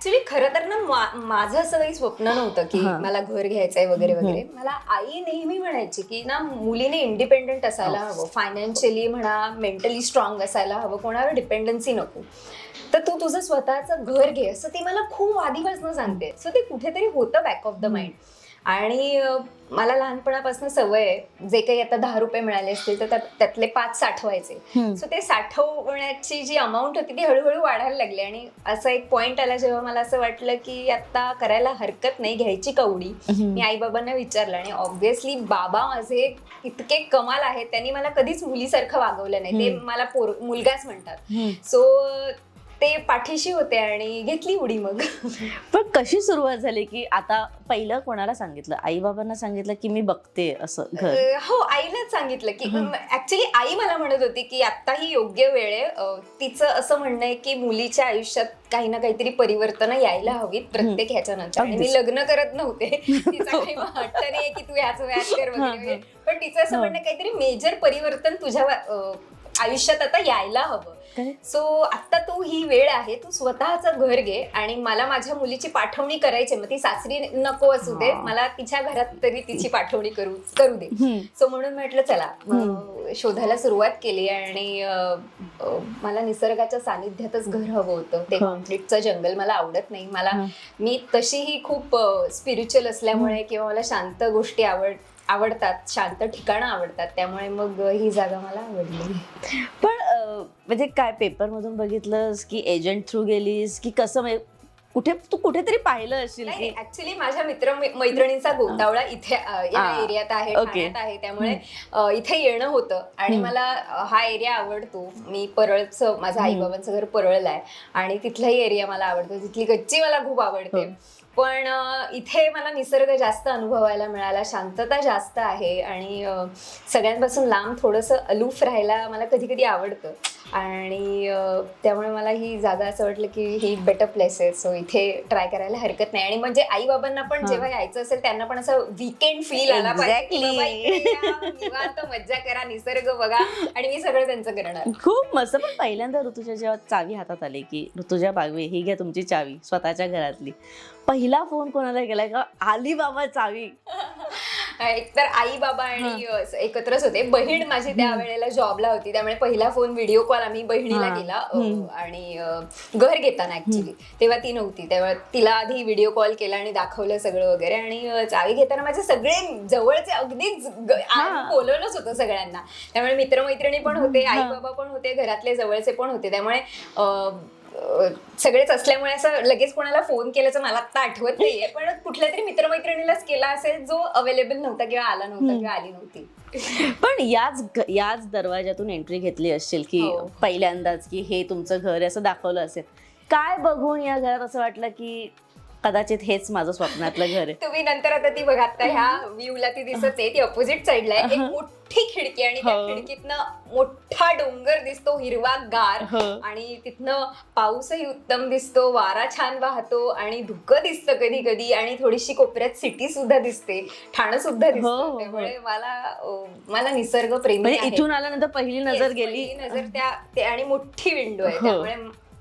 Actually खरं तर ना माझं असं काही स्वप्न नव्हतं की. मला घर घ्यायचंय वगैरे वगैरे. मला आई नेहमी म्हणायची की ना मुलीने इंडिपेंडेंट असायला हवं. फायनान्शियली म्हणा मेंटली स्ट्रॉंग असायला हवं. कोणावर डिपेंडन्सी नको. तर तू तुझं स्वतःचं घर घे असं ती मला खूप आधीपासून सांगते. सो ते कुठेतरी होतं बॅक ऑफ द माइंड आणि मला लहानपणापासून सवय आहे जे काही आता दहा रुपये मिळाले असतील तर त्यात- त्यातले पाच साठवायचे. सो ते साठवण्याची जी अमाऊंट होती ती हळूहळू वाढायला लागली आणि असा एक पॉइंट आला जेव्हा मला असं वाटलं की आता करायला हरकत नाही घ्यायची कवडी मी आई बाबांना विचारलं आणि ऑब्व्हियसली बाबा माझे इतके कमाल आहेत त्यांनी मला कधीच मुलीसारखं वागवलं नाही ते. मला पोर मुलगाच म्हणतात. सो ते पाठीशी होते आणि घेतली उडी मग. पण कशी सुरुवात झाली की आता पहिलं कोणाला सांगितलं? आई बाबांना सांगितलं की मी बघते असं घर? अं, हो आईलाच सांगितलं की ऍक्च्युली आई मला म्हणत होती की आता ही योग्य वेळ आहे. अं, तिचं असं म्हणणं आहे की मुलीच्या आयुष्यात काही ना काहीतरी परिवर्तन यायला हवीत प्रत्येक ह्याच्यानंतर. आणि मी अगदीच. लग्न करत नव्हते. तिचा काही हट्ट नाही की तू ह्याच वयात कर हा, वगैरे. पण तिचं असं. म्हणणं आहे, काहीतरी मेजर परिवर्तन तुझ्या अं, आयुष्यात आता यायला हवं. सो आता तू ही वेळ आहे तू स्वतःचं घर घे आणि मला माझ्या मुलीची पाठवणी करायची आहे. मग ती सासरी नको असू दे. मला तिच्या घरात तरी तिची पाठवणी करू करू दे. सो म्हणून म्हटलं चला शोधायला सुरुवात केली आणि मला निसर्गाच्या सानिध्यातच घर हवं होतं ते. कॉन्फ्लिक्टचं जंगल मला आवडत नाही मला. मी तशीही खूप स्पिरिच्युअल असल्यामुळे किंवा मला शांत गोष्टी आवड आवडतात शांत ठिकाणं आवडतात त्यामुळे मग ही जागा मला आवडली पण अं, म्हणजे काय पेपर मधून बघितलंस की एजंट थ्रू गेलीस की कसं म्हणजे कुठे तू कुठेतरी पाहिलं की नाही ऍक्च्युली माझ्या मित्र मैत्रिणींचा गोतावळा इथे अ, या. एरियात आहे Okay. ठाण्यात आहे त्यामुळे अ, इथे येणं होतं आणि. मला अ, हा एरिया आवडतो मी परळचं माझं आई हम्म. बाबांचं घर परळलं आहे आणि तिथलाही एरिया मला आवडतो तिथली गच्ची मला खूप आवडते हो. पण इथे मला निसर्ग जास्त अनुभवायला मिळाला शांतता जास्त आहे आणि सगळ्यांपासून लांब थोडंसं अलूफ राहायला मला कधी कधी आवडतं. आणि त्यामुळे मला ही जागा असं वाटलं की ही बेटर प्लेस आहे. सो इथे ट्राय करायला हरकत नाही. आणि म्हणजे आई बाबांना पण. जेव्हा यायचं असेल त्यांना पण असं वीकेंड फील आला निवांत मज्जा करा निसर्ग बघा. आणि मी सगळं त्यांचं करणार. खूप मस्त. पण पहिल्यांदा ऋतूच्या जेव्हा चावी हातात आली की ऋतुजा बागवे ही घ्या तुमची चावी स्वतःच्या घरातली. पहिला फोन कोणाला केलाय का आली बाबा चावी. एकतर आई बाबा आणि एकत्रच होते. बहीण माझी त्या वेळेला जॉबला होती. त्यामुळे पहिला फोन व्हिडिओ कॉल आम्ही बहिणीला. केला. आणि घर घेताना ऍक्च्युली तेव्हा ती नव्हती. तेव्हा तिला आधी व्हिडिओ कॉल केला आणि दाखवलं सगळं वगैरे. आणि चावी घेताना माझे सगळे जवळचे अगदीच बोलवलंच होतं सगळ्यांना. त्यामुळे मित्रमैत्रिणी पण होते आई. बाबा पण होते घरातले जवळचे पण होते. त्यामुळे सगळेच असल्यामुळे असं लगेच कोणाला फोन केल्याचं मला आता आठवत नाहीये पण कुठल्या तरी मित्रमैत्रिणीलाच केला असेल जो अवेलेबल नव्हता किंवा आला नव्हता. किंवा आली नव्हती पण याच याच दरवाजातून एंट्री घेतली असशील की हो. पहिल्यांदाच की हे तुमचं घर असं दाखवलं असेल काय बघून या घरात असं वाटलं की कदाचित हेच माझं स्वप्नातलं घर आहे तुम्ही नंतर आता ती बघा आता ह्या व्ह्यूला ती दिसत नाही ती अपोजिट साईडला आहे एक मोठी खिडकी आणि त्या हो. खिडकीतनं मोठा डोंगर दिसतो हिरवा गार हो. आणि तिथनं पाऊसही उत्तम दिसतो वारा छान वाहतो आणि धुकं दिसतं कधी कधी आणि थोडीशी कोपऱ्यात सिटी सुद्धा दिसते ठाणं सुद्धा हो, हो, दिसतं हो. त्यामुळे मला अं, मला निसर्ग प्रेमी म्हणजे आहे. इथून आल्यानंतर पहिली नजर गेली पहिली नजर त्या ते आणि मोठी विंडो आहे हो. त्यामुळे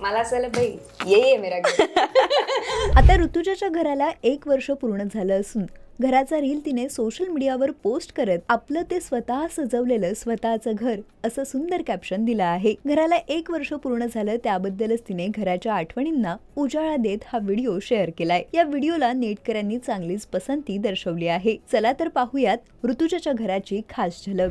मला असं भाई ये ये मेरा आता ऋतुजाच्या घराला एक वर्ष पूर्ण झालं असून घराचा रील तिने सोशल मीडियावर पोस्ट करत आपलं ते स्वतः सजवलेलं स्वतःचं घर असं सुंदर कॅप्शन दिलं आहे. घराला एक वर्ष पूर्ण झालं त्याबद्दलच तिने घराच्या आठवणींना उजाळा देत हा व्हिडिओ शेअर केलाय. या व्हिडिओला नेटकऱ्यांनी चांगलीच पसंती दर्शवली आहे. चला तर पाहूयात ऋतुजाच्या घराची खास झलक.